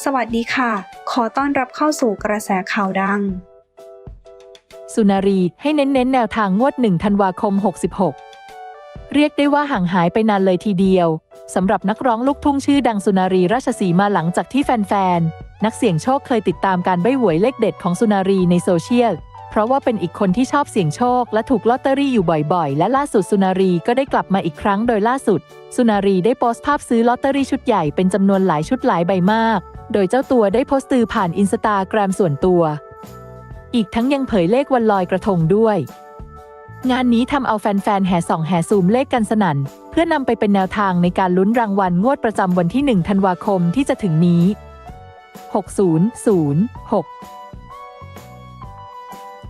สวัสดีค่ะ ขอต้อนรับเข้าสู่กระแสข่าวดัง สุนารีให้เน้นเน้นแนวทางงวด 1 ธันวาคม 66 เรียกได้ว่าห่างหายไปนานเลยทีเดียวสำหรับนักร้องลูกทุ่งชื่อดังสุนารีราชสีมาหลังจากที่แฟนๆ นักเสี่ยงโชคเคยติดตามการใบ้หวยเลขเด็ดของสุนารีในโซเชียล เพราะว่าเป็นอีกคนที่ชอบเสี่ยงโชค และถูกลอตเตอรี่อยู่บ่อยๆ และล่าสุดสุนารีก็ได้กลับมาอีกครั้งโดยล่าสุด สุนารีได้โพสต์ภาพซื้อลอตเตอรี่ชุดใหญ่เป็นจำนวนหลายชุดหลายใบมาก โดยเจ้าตัวได้โพสต์ตือผ่านอินสตาแกรมส่วนตัว อีกทั้งยังเผยเลขวันลอยกระทงด้วย งานนี้ทำเอาแฟนๆแห่ส่องแห่ซูมเลขกันสนั่น เพื่อนำไปเป็นแนวทางในการลุ้นรางวัลงวดประจำวันที่1ธันวาคมที่จะถึงนี้ 6006